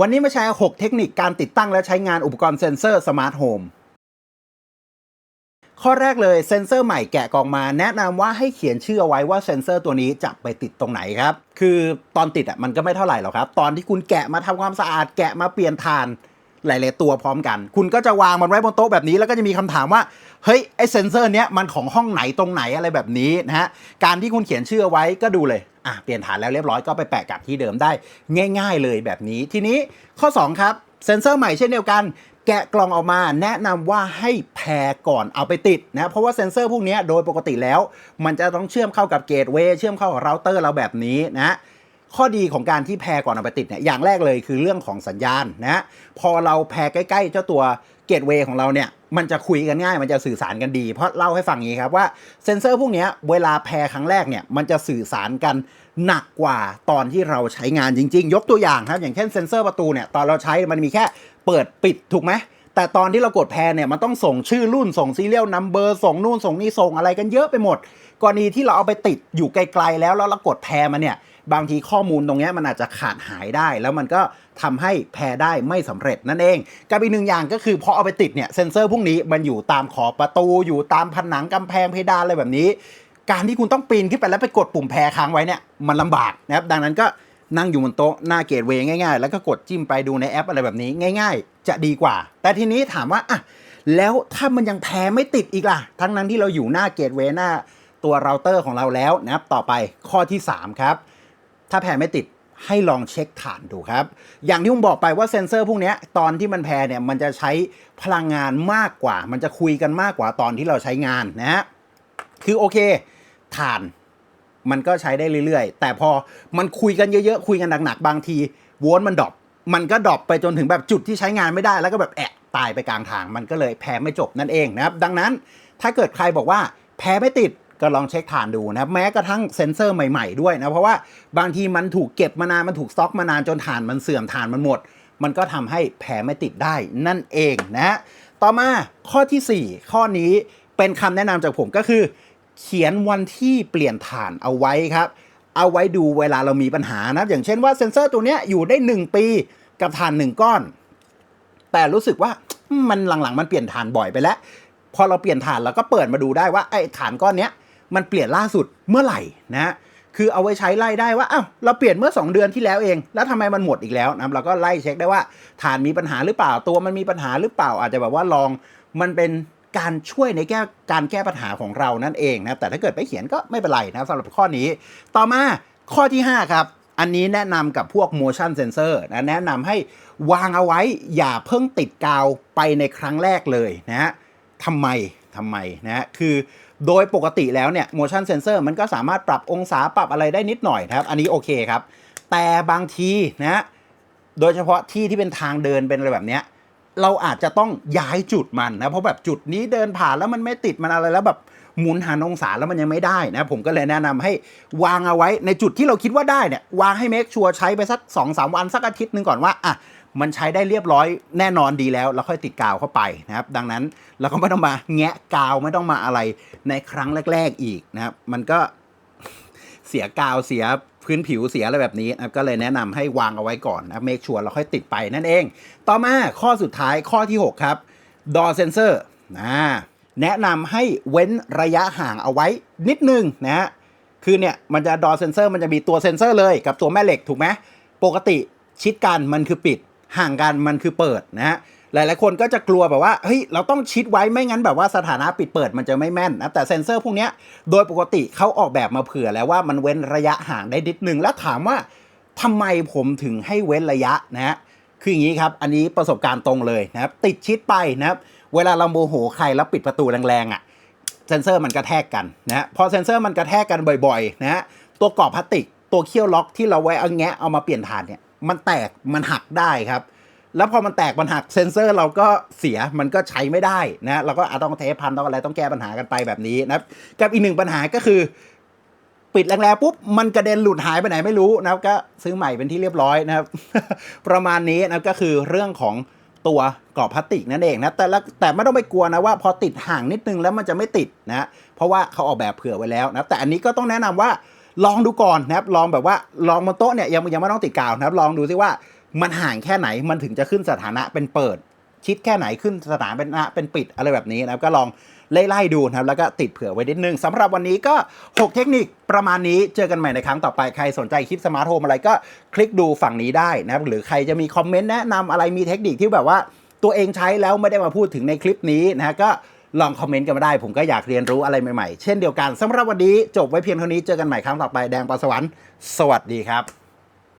วันนี้มาแชร์ 6 เทคนิคการติดตั้งและใช้งานอุปกรณ์เซ็นเซอร์สมาร์ทโฮม ข้อแรกเลยเซ็นเซอร์ใหม่แกะกองมา แนะนำว่าให้เขียนชื่อเอาไว้ว่าเซ็นเซอร์ตัวนี้จะไปติดตรงไหนครับ คือตอนติดอะมันก็ไม่เท่าไหร่หรอกครับ ตอนที่คุณแกะมาทำความสะอาดแกะมาเปลี่ยนทานหลายๆตัวพร้อมกัน คุณก็จะวางมันไว้บนโต๊ะแบบนี้ แล้วก็จะมีคำถามว่า เฮ้ย ไอเซนเซอร์เนี้ยมันของห้องไหนตรงไหนอะไรแบบนี้นะฮะ การที่คุณเขียนชื่อไว้ก็ดูเลย อะเปลี่ยนฐานแล้วเรียบร้อยก็ไปแปะกับที่เดิมได้ง่าย ๆ เลยแบบนี้ ทีนี้ข้อ 2 ครับเซนเซอร์ใหม่เช่นเดียวกัน แกะกล่องออกมาแนะนำว่าให้แพรก่อนเอาไปติดนะเพราะว่าเซ็นเซอร์พวกนี้โดยปกติแล้ว มันจะต้องเชื่อมเข้ากับเกตเวย์เชื่อมเข้ากับเราเตอร์เราแบบนี้นะข้อดีของการที่แพรก่อนเอาไปติดเนี่ยอย่างแรกเลยคือเรื่องของสัญญาณนะพอเราแพรใกล้ๆ เจ้าตัว กตเวย์ของเราเนี่ยมันจะคุยกันง่ายมันจะสื่อสารกันดี เพราะเล่าให้ฟังงนี้ครับว่าเซนเซอร์พวกนี้เวลาแพรครั้งแรกเนี่ยมันจะสื่อสารกันหนักกว่าตอนที่เราใช้งานจริง ๆ ยกตัวอย่างครับ อย่างเช่นเซนเซอร์ประตูเนี่ยตอนเราใช้มันมีแค่เปิดปิดถูกไหมแต่ตอนที่เรากดแพรเนี่ยมันต้องส่งชื่อรุ่นส่งซีเรียลนัมเบอร์ส่งนู่นส่งนี่ส่งอะไรกันเยอะไปหมด กรณีที่เราเอาไปติดอยู่ไกลๆแล้วแล้วเรากดแพรมาเนี่ย บางทีข้อมูลตรงนี้มันอาจจะขาดหายได้ แล้วมันก็ทำให้แพรได้ไม่สำเร็จนั่นเองกับอีกหนึ่งอย่างก็คือพอเอาไปติดเนี่ยเซนเซอร์พวกนี้มันอยู่ตามขอบประตูอยู่ตามผนังกำแพงเพดานอะไรแบบนี้ การที่คุณต้องปีนขึ้นไปแล้วไปกดปุ่มแพรค้างไว้เนี่ยมันลำบากนะครับดังนั้นก็นั่งอยู่บนโต๊ะหน้าเกตเวย์ง่ายๆ แล้วก็กดจิ้มไปดูในแอปอะไรแบบนี้ง่าย ๆ จะดีกว่า แต่ทีนี้ถามว่าอะแล้วถ้ามันยังแพรไม่ติดอีกล่ะ ทั้งนั้นที่เราอยู่หน้าเกตเวย์หน้าตัวเราเตอร์ของเราแล้วนะครับต่อไปข้อที่สามครับ ถ้าแพรไม่ติดให้ลองเช็คฐานดูครับ อย่างที่ผมบอกไปว่าเซ็นเซอร์พวกนี้ตอนที่มันแพรเนี่ยมันจะใช้พลังงานมากกว่า มันจะคุยกันมากกว่าตอนที่เราใช้งานนะฮะ คือโอเคฐานมันก็ใช้ได้เรื่อยๆ แต่พอมันคุยกันเยอะๆ คุยกันหนักๆ บางทีโวลต์มันดรอปมันก็ดรอปไปจนถึงแบบจุดที่ใช้งานไม่ได้แล้วก็แบบแอะตายไปกลางทาง มันก็เลยแพ้ไม่จบนั่นเองนะครับ ดังนั้นถ้าเกิดใครบอกว่าแพ้ไม่ติด ก็ลองเช็คฐานดูนะครับแม้กระทั่งเซ็นเซอร์ใหม่ๆด้วยนะเพราะว่าบางทีมันถูกเก็บมานานมันถูกสต็อกมานานจนฐานมันเสื่อมฐานมันหมด มันก็ทำให้แพ้ไม่ติดได้นั่นเองนะต่อมาข้อทีสี่4 ข้อนี้เป็นคำแนะนำจากผมก็คือ เขียนวันที่เปลี่ยนฐานเอาไว้ครับ เอาไว้ดูเวลาเรามีปัญหานะอย่างเช่นว่าเซ็นเซอร์ตัวเนี้ยอยู่ได้ 1 ปีกับฐาน 1 ก้อน แต่รู้สึกว่ามันหลังๆมันเปลี่ยนฐานบ่อยไปแล้ว พอเราเปลี่ยนฐานเราก็เปิดมาดูได้ว่าไอ้ฐานก้อนเนี้ย มันเปลี่ยนล่าสุดเมื่อไหร่นะคือเอาไว้ใช้ไล่ได้ว่าอ้าวเราเปลี่ยนเมื่อ 2 เดือนที่แล้วเอง แล้วทำไมมันหมดอีกแล้วนะเราก็ไล่เช็คได้ว่าฐานมีปัญหาหรือเปล่าตัวมันมีปัญหาหรือเปล่า อาจจะแบบว่าลองมันเป็นการช่วยในแก้การแก้ปัญหาของเรานั่นเองนะแต่ถ้าเกิดไม่เขียนก็ไม่เป็นไรนะสำหรับข้อนี้ ต่อมาข้อที่ 5 ครับ อันนี้แนะนำกับพวก motion sensor นะแนะนำให้วางเอาไว้อย่าเพิ่งติดกาวไปในครั้งแรกเลยนะฮะทำไมทำไมนะฮะคือ โดยปกติแล้วเนี่ย motion sensor มันก็สามารถปรับองศาปรับอะไรได้นิดหน่อยนะครับ อันนี้โอเคครับ แต่บางทีนะโดยเฉพาะที่ที่เป็นทางเดินเป็นอะไรแบบเนี้ยเราอาจจะต้องย้ายจุดมันนะเพราะแบบจุดนี้เดินผ่านแล้วมันไม่ติดมันอะไรแล้วแบบหมุนหันองศาแล้วมันยังไม่ได้นะผมก็เลยแนะนำให้วางเอาไว้ในจุดที่เราคิดว่าได้เนี่ยวางให้เมคชัวร์ใช้ไปสัก2อสวันสักอาทิตย์หนึ่งก่อนว่าอะ มันใช้ได้เรียบร้อยแน่นอนดีแล้ว แล้วค่อยติดกาวเข้าไปนะครับ ดังนั้นเราก็ไม่ต้องมาแงะกาวไม่ต้องมาอะไรในครั้งแรก ๆอีกนะครับ มันก็เสียกาวเสียพื้นผิวเสียอะไรแบบนี้นะก็เลยแนะนำให้วางเอาไว้ก่อนนะเมคชัวร์เราค่อยติดไปนั่นเอง ต่อมาข้อสุดท้ายข้อที่ 6 ครับ door sensor นะแนะนำให้เว้นระยะห่างเอาไว้นิดนึงนะฮะคือเนี่ยมันจะ door sensor มันจะมีตัวเซนเซอร์เลยกับตัวแม่เหล็กถูกไหมปกติชิดกันมันคือปิด ห่างกันมันคือเปิดนะฮะหลายๆคนก็จะกลัวแบบว่าเฮ้ยเราต้องชิดไว้ไม่งั้นแบบว่าสถานะปิดเปิดมันจะไม่แม่นนะแต่เซ็นเซอร์พวกนี้โดยปกติเขาออกแบบมาเผื่อแล้วว่ามันเว้นระยะห่างได้นิดนึงแล้วถามว่าทำไมผมถึงให้เว้นระยะนะฮะคืออย่างนี้ครับอันนี้ประสบการณ์ตรงเลยนะครับติดชิดไปนะครับเวลาเราโมโหใครแล้วปิดประตูแรงๆอะเซนเซอร์มันกระแทกกันนะฮะพอเซนเซอร์มันกระแทกกันบ่อยๆนะฮะตัวกรอบพลาสติกตัวเคี่ยวล็อกที่เราไว้เอาแงะเอามาเปลี่ยนฐานเนี่ย มันแตกมันหักได้ครับ แล้วพอมันแตกมันหักเซนเซอร์เราก็เสียมันก็ใช้ไม่ได้นะเราก็อาจต้องเทปพันต้องอะไรต้องแก้ปัญหากันไปแบบนี้นะครับกับอีกหนึ่งปัญหาก็คือ ปิดแรงๆปุ๊บมันกระเด็นหลุดหายไปไหนไม่รู้นะครับก็ซื้อใหม่เป็นที่เรียบร้อยนะครับ ประมาณนี้นะก็คือเรื่องของตัวกรอบพลาสติกนั่นเองนะแต่ละแต่ไม่ต้องไปกลัวนะว่าพอติดห่างนิดนึงแล้วมันจะไม่ติดนะเพราะว่าเขาออกแบบเผื่อไว้แล้วนะแต่อันนี้ก็ต้องแนะนำว่า ลองดูก่อนนะครับลองแบบว่าลองบนโต๊ะเนี่ยยังยังไม่ต้องติดกาวนะครับ ลองดูซิว่ามันห่างแค่ไหนมันถึงจะขึ้นสถานะเป็นเปิด ชิดแค่ไหนขึ้นสถานะเป็นปิดอะไรแบบนี้นะครับก็ลองไล่ๆดูนะครับแล้วก็ติดเผื่อไว้นิดนึงสำหรับวันนี้ก็ 6 เทคนิคประมาณนี้เจอกันใหม่ในครั้งต่อไปใครสนใจคลิปสมาร์ทโฮมอะไรก็คลิกดูฝั่งนี้ได้นะครับหรือใครจะมีคอมเมนต์แนะนำอะไรมีเทคนิคที่แบบว่าตัวเองใช้แล้วไม่ได้มาพูดถึงในคลิปนี้นะฮะก็ ลองคอมเมนต์กันมาได้ ผมก็อยากเรียนรู้อะไรใหม่ๆ เช่นเดียวกันสำหรับวันนี้จบไว้เพียงเท่านี้เจอกันใหม่ครั้งต่อไปแดงปลาสวรรค์สวัสดีครับ